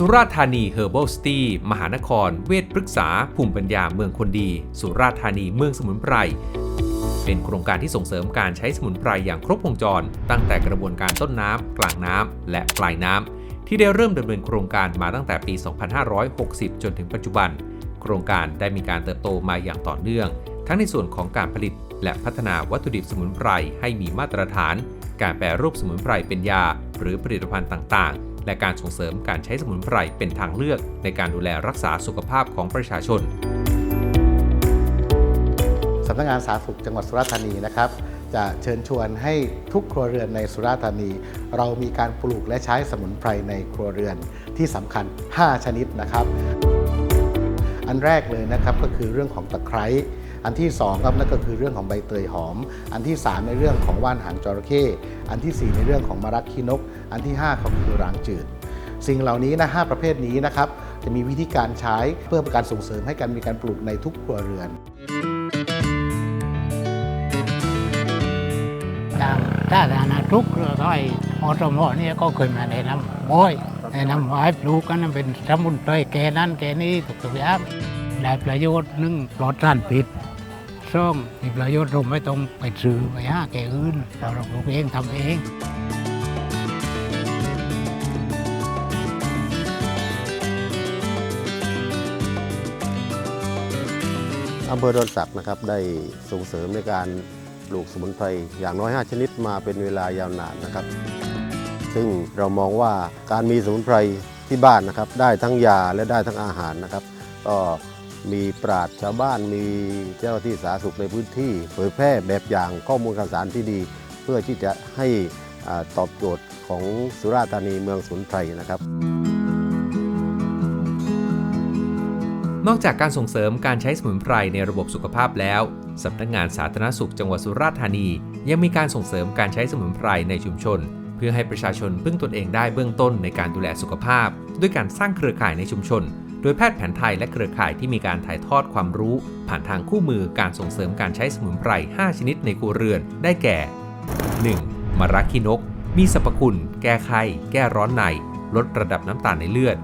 สุราธานีเฮอร์ a บ c สตีมหานคร เวชปรึกษา ภูมิปัญญาเมืองคนดี สุราธานีเมืองสมุนไพร เป็นโครงการที่ส่งเสริมการใช้สมุนไพรอย่างครบวงจร ตั้งแต่กระบวนการต้นน้ำ กลางน้ำ และปลายน้ำ ที่ได้เริ่มดำเนินโครงการมาตั้งแต่ปี 2560 จนถึงปัจจุบัน โครงการได้มีการเติบโตมาอย่างต่อเนื่อง ทั้งในส่วนของการผลิต และพัฒนาวัตถุดิบสมุนไพรให้มีมาตรฐาน การแปรรูปสมุนไพรเป็นยา หรือผลิตภัณฑ์ต่างๆ และการส่งเสริมการใช้สมุนไพรเป็นทางเลือกในการดูแลรักษาสุขภาพของประชาชนสำนักงานสาธารณสุขจังหวัดสุราษฎร์ธานีนะครับจะเชิญชวนให้ทุกครัวเรือนในสุราษฎร์ธานี เรามีการปลูกและใช้สมุนไพรในครัวเรือนที่สำคัญ 5 ชนิดนะครับ อันแรกเลยนะครับก็คือเรื่องของตะไคร้ อันที่2ครับนั่นก็คือเรื่องของใบเตยหอม อันที่ 3 ในเรื่องของว่านหางจระเข้อันทีสี่4 ในเรื่องของมะรักขี้นก อันที่5ก็คือรางจืด สิ่งเหล่านี้นะห้าประเภทนี้นะครับจะมีวิธีการใช้เพื่อเป็นการส่งเสริมให้การมีการปลูกในทุกครัวเรือนทางถ้าสาธารณสุขเราก็ไอ้อสมเนี่ยก็เคยมาแนะนำบ่อยแนะนำให้ปลูกกันเป็นสมุนไพรแก่นั้นแก่นี้ทุกๆอย่างได้ประโยชน์หนึ่งปลอดสารพิษ สองมีประโยชน์เราไม่ต้องไปซื้อไปหาแกอื่นเราเราปลูกเองทำเองอำเภอดอนสักนะครับได้ส่งเสริมในการปลูกสมุนไพรอย่างน้อย 5 ชนิดมาเป็นเวลายาวนานนะครับ ซึ่งเรามองว่าการมีสมุนไพรที่บ้านนะครับ ได้ทั้งยาและได้ทั้งอาหารนะครับก็ มีปราชญ์ชาวบ้านมีเจ้าหน้าที่สาธารณสุขในพื้นที่ เผยแพร่แบบอย่างข้อมูลข่าวสารที่ดี เพื่อที่จะให้อตอบโจทย์ของสุราษฎร์ธานีเมืองสุนไพรนะครับ นอกจากการส่งเสริมการใช้สมุนไพรในระบบสุขภาพแล้วสำนักงานสาธารณสุขจังหวัดสุราษฎร์ธานี ยังมีการส่งเสริมการใช้สมุนไพรในชุมชน เพื่อให้ประชาชนพึ่งตนเองได้เบื้องต้นในการดูแลสุขภาพ ด้วยการสร้างเครือข่ายในชุมชน โดยแพทย์แผนไทยและเครือข่ายที่มีการถ่ายทอดความรู้ ผ่านทางคู่มือการส่งเสริมการใช้สมุนไพร 5 ชนิดในครัวเรือน ได้แก่ 1. มะระขี้นก มีสรรพคุณ แก้ไข้ แก้ร้อนใน ลดระดับน้ำตาลในเลือด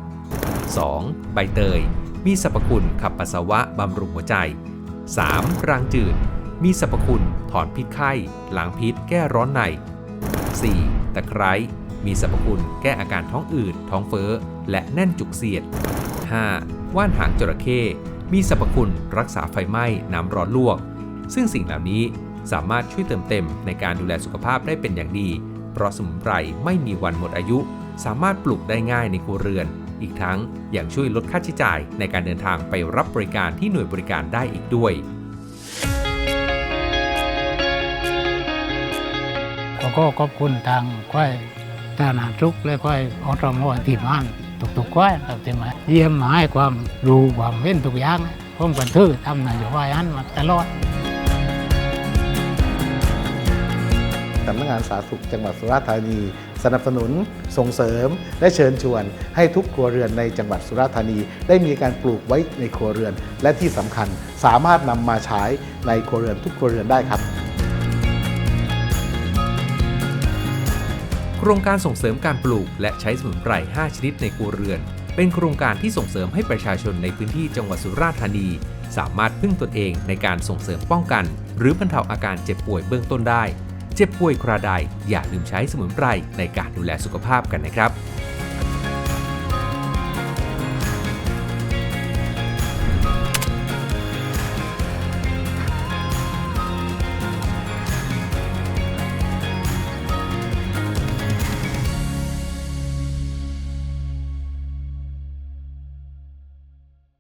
2. ใบเตย มีสรรพคุณขับปัสสาวะบำรุงหัวใจ 3. รางจืด มีสรรพคุณ ถอนพิษไข้ล้างพิษ แก้ร้อนใน 4. ตะไคร้ มีสรรพคุณ แก้อาการท้องอืด ท้องเฟ้อ และแน่นจุกเสียด 5. ว่านหางจระเข้มีสรรพคุณรักษาไฟไหม้น้ำร้อนลวก ซึ่งสิ่งเหล่านี้สามารถช่วยเติมเต็มในการดูแลสุขภาพได้เป็นอย่างดี เพราะสมุนไพรไม่มีวันหมดอายุ สามารถปลูกได้ง่ายในครัวเรือน อีกทั้งยังช่วยลดค่าใช้จ่ายในการเดินทางไปรับบริการที่หน่วยบริการได้อีกด้วยก็ขอบคุณทางควายทหารสุขและควายอสมที่บ้าน ทุกๆควายครับที่มาเยี่ยมมาให้ความรู้ความเห็นทุกอย่างผมกันถือทำนโยบายอันมาตลอดสำนักงานสาธารณสุขจังหวัดสุราษฎร์ธานี สนับสนุนส่งเสริม และเชิญชวน ให้ทุกครัวเรือนในจังหวัดสุราษฎร์ธานี ได้มีการปลูกไว้ในครัวเรือน และที่สำคัญสามารถนำมาใช้ในครัวเรือนทุกครัวเรือนได้ครับ โครงการส่งเสริมการปลูก และใช้สมุนไพร 5 ชนิดในครัวเรือน เป็นโครงการที่ส่งเสริมให้ประชาชนในพื้นที่จังหวัดสุราษฎร์ธานี สามารถพึ่งตนเองในการส่งเสริมป้องกัน หรือบรรเทาอาการเจ็บป่วยเบื้องต้นได้ เจ็บป่วยคราใดอย่าลืมใช้สมุนไพรในการดูแลสุขภาพกันนะครับ